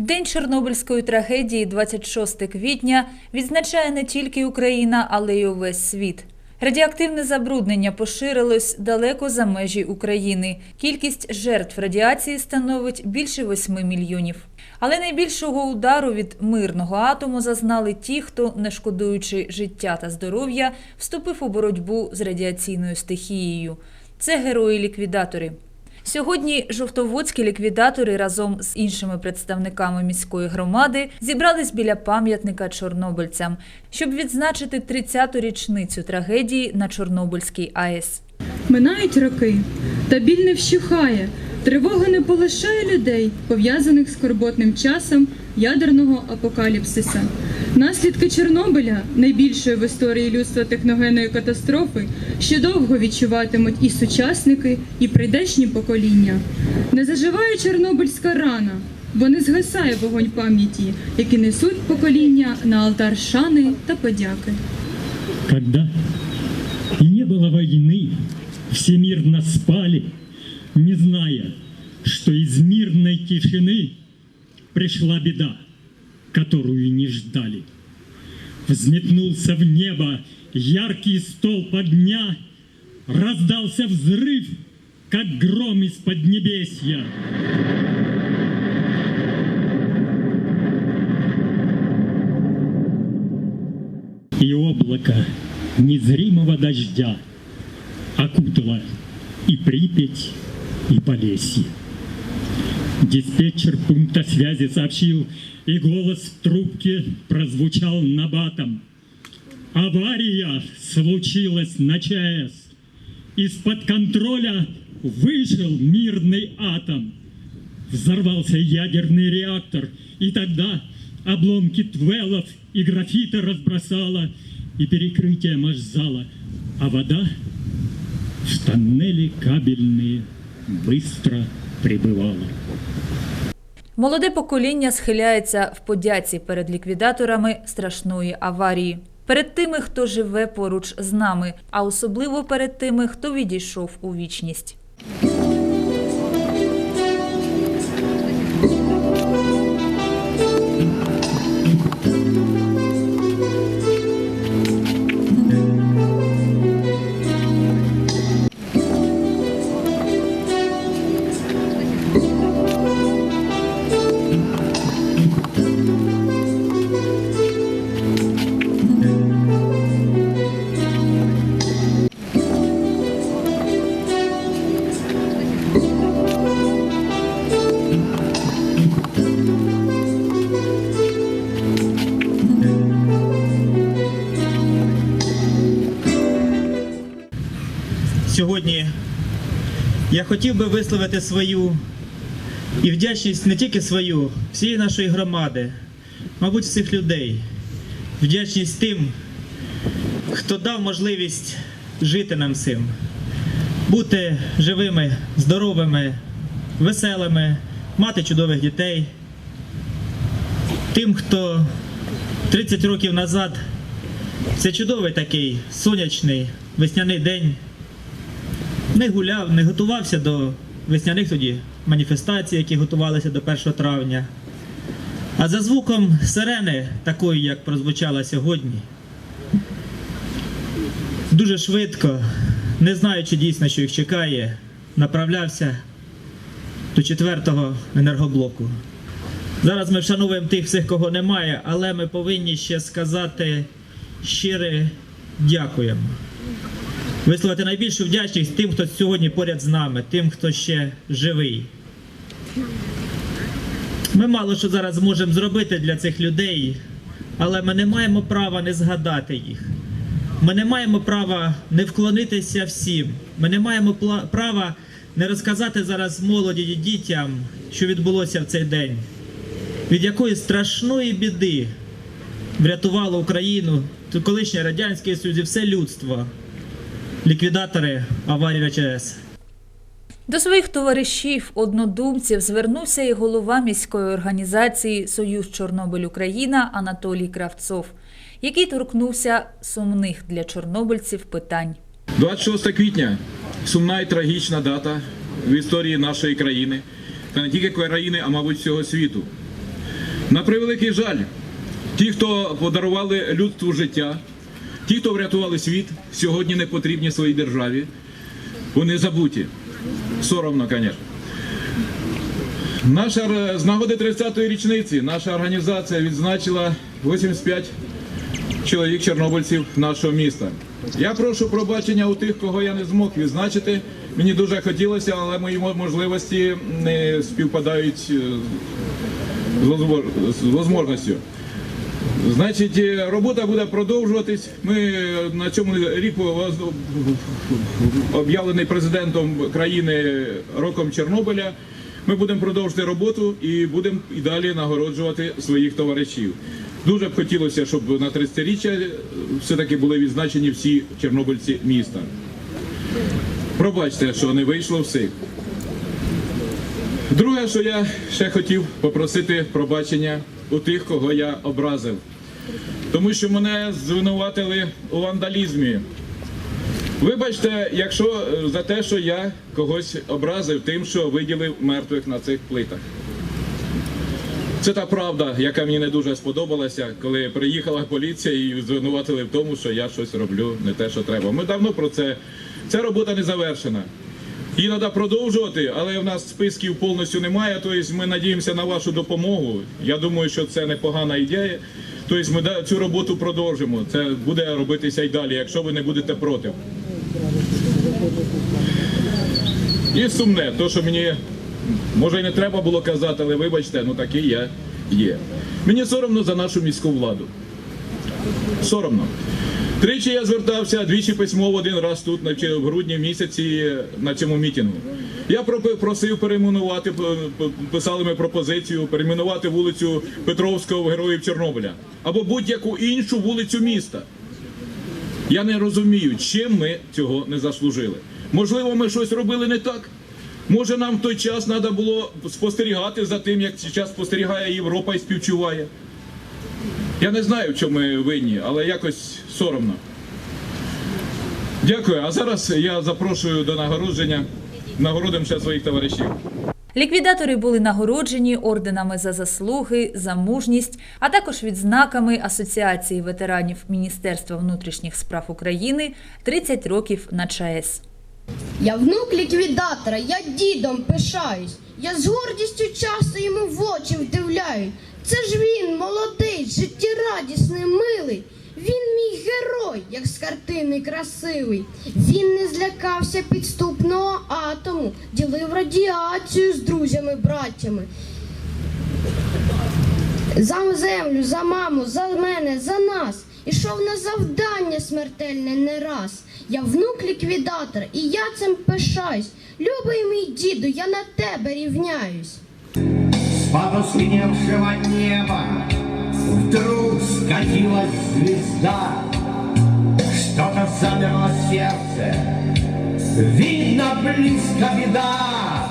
День Чорнобильської трагедії 26 квітня відзначає не тільки Україна, але й увесь світ. Радіоактивне забруднення поширилось далеко за межі України. Кількість жертв радіації становить більше 8 мільйонів. Але найбільшого удару від мирного атому зазнали ті, хто, не шкодуючи життя та здоров'я, вступив у боротьбу з радіаційною стихією. Це герої-ліквідатори. Сьогодні жовтоводські ліквідатори разом з іншими представниками міської громади зібрались біля пам'ятника чорнобильцям, щоб відзначити 30-ту річницю трагедії на Чорнобильській АЕС. Минають роки, та біль не вщухає, тривога не полишає людей, пов'язаних з скорботним часом ядерного апокаліпсиса. Наслідки Чорнобиля, найбільшої в історії людства техногенної катастрофи, ще довго відчуватимуть і сучасники, і прийдешні покоління. Не заживає чорнобильська рана, бо не згасає вогонь пам'яті, які несуть покоління на алтар шани та подяки. Когда и не было войны, все мирно спали, не зная, что из мирной тишины пришла беда, которую не ждали. Взметнулся в небо яркий столб огня, раздался взрыв, как гром из поднебесья. и облако незримого дождя окутало и Припять, и Полесье. Диспетчер пункта связи сообщил, и голос в трубке прозвучал набатом. Авария случилась на ЧАЭС. Из-под контроля вышел мирный атом. Взорвался ядерный реактор, и тогда обломки твелов и графита разбросала, и перекрытие машзала, а вода в тоннели кабельные быстро прибывала. Молоде покоління схиляється в подяці перед ліквідаторами страшної аварії. Перед тими, хто живе поруч з нами, а особливо перед тими, хто відійшов у вічність. Хотів би висловити свою і вдячність не тільки свою, всієї нашої громади, мабуть, всіх людей. Вдячність тим, хто дав можливість жити нам всім, бути живими, здоровими, веселими, мати чудових дітей. Тим, хто 30 років назад, це чудовий такий сонячний весняний день не гуляв, не готувався до весняних тоді маніфестацій, які готувалися до 1 травня. А за звуком сирени, такої, як прозвучала сьогодні, дуже швидко, не знаючи дійсно, що їх чекає, направлявся до четвертого енергоблоку. Зараз ми вшановуємо тих всіх, кого немає, але ми повинні ще сказати щире дякуємо висловити найбільшу вдячність тим, хто сьогодні поряд з нами, тим, хто ще живий. Ми мало що зараз зможемо зробити для цих людей, але ми не маємо права не згадати їх. Ми не маємо права не вклонитися всім. Ми не маємо права не розказати зараз молоді і дітям, що відбулося в цей день, від якої страшної біди врятувало Україну, колишній Радянський Союз і все людство ліквідатори аварії на ЧАЕС. До своїх товаришів, однодумців звернувся і голова міської організації Союз Чорнобиль Україна Анатолій Кравцов, який торкнувся сумних для чорнобильців питань. 26 квітня сумна і трагічна дата в історії нашої країни, та не тільки країни, а мабуть всього світу. На превеликий жаль, ті, хто подарували людству життя, ті, хто врятували світ, сьогодні не потрібні своїй державі. Вони забуті. Соромно, звісно. Наша з нагоди 30-ї річниці наша організація відзначила 85 чоловік чорнобильців нашого міста. Я прошу пробачення у тих, кого я не змог відзначити. Мені дуже хотілося, але мої можливості не співпадають е, з можливістю. Значить, е, робота буде продовжуватись. Ми е, на цьому ріку об'явлений президентом країни роком Чорнобиля. Ми будемо продовжувати роботу і будемо і далі нагороджувати своїх товаришів. Дуже б хотілося, щоб на 30-річчя все-таки були відзначені всі чорнобильці міста. Пробачте, що не вийшло всіх. Друге, що я ще хотів попросити пробачення у тих, кого я образив. Тому що мене звинуватили у вандалізмі. Вибачте, якщо е, за те, що я когось образив тим, що виділив мертвих на цих плитах. Це та правда, яка мені не дуже сподобалася, коли приїхала поліція і звинуватили в тому, що я щось роблю не те, що треба. Ми давно про це. Ця робота не завершена. Її треба продовжувати, але в нас списків повністю немає. Тобто ми надіємося на вашу допомогу. Я думаю, що це непогана ідея. Тобто ми цю роботу продовжимо. Це буде робитися і далі, якщо ви не будете проти. І сумне, то що мені може і не треба було казати, але вибачте, ну такий я є. Мені соромно за нашу міську владу. Соромно. Тричі я звертався, двічі письмово, один раз тут, в грудні місяці на цьому мітингу. Я просив перейменувати, писали ми пропозицію, перейменувати вулицю Петровського в Героїв Чорнобиля або будь-яку іншу вулицю міста. Я не розумію, чим ми цього не заслужили. Можливо, ми щось робили не так. Може, нам в той час треба було спостерігати за тим, як зараз спостерігає Європа і співчуває. Я не знаю, в чому ми винні, але якось соромно. Дякую. А зараз я запрошую до нагородження. Нагородимо ще своїх товаришів. Ліквідатори були нагороджені орденами за заслуги, за мужність, а також відзнаками Асоціації ветеранів Міністерства внутрішніх справ України 30 років на ЧАЕС. Я внук ліквідатора, я дідом пишаюсь. Я з гордістю часто йому в очі вдивляю. Це ж він, молодий, життєрадісний, милий. Він мій герой, як з картини красивий. Він не злякався підступного атому, ділив радіацію з друзями-братями. За землю, за маму, за мене, за нас. Ішов на завдання смертельне не раз. Я внук ліквідатора, і я цим пишаюсь. Любий мій діду, я на тебе рівняюсь. С потускневшего неба Вдруг скатилась звезда. Что-то замерло сердце. Видно, близко беда.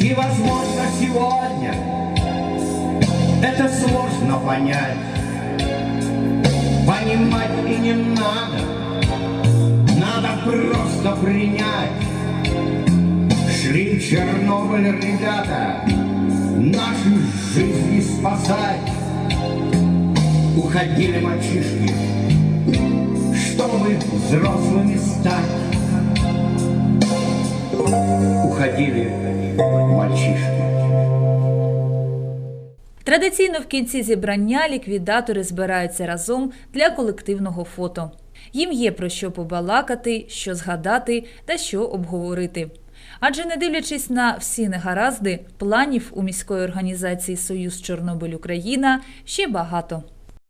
И, возможно, сегодня Это сложно понять. Понимать и не надо. Надо просто принять. Шли в Чернобыль ребята Наши жизни спасать Уходили мальчишки Чтобы взрослыми стать Уходили мальчишки Традиційно в кінці зібрання ліквідатори збираються разом для колективного фото. Їм є про що побалакати, що згадати та що обговорити. Адже не дивлячись на всі негаразди, планів у міської організації Союз Чорнобиль Україна ще багато.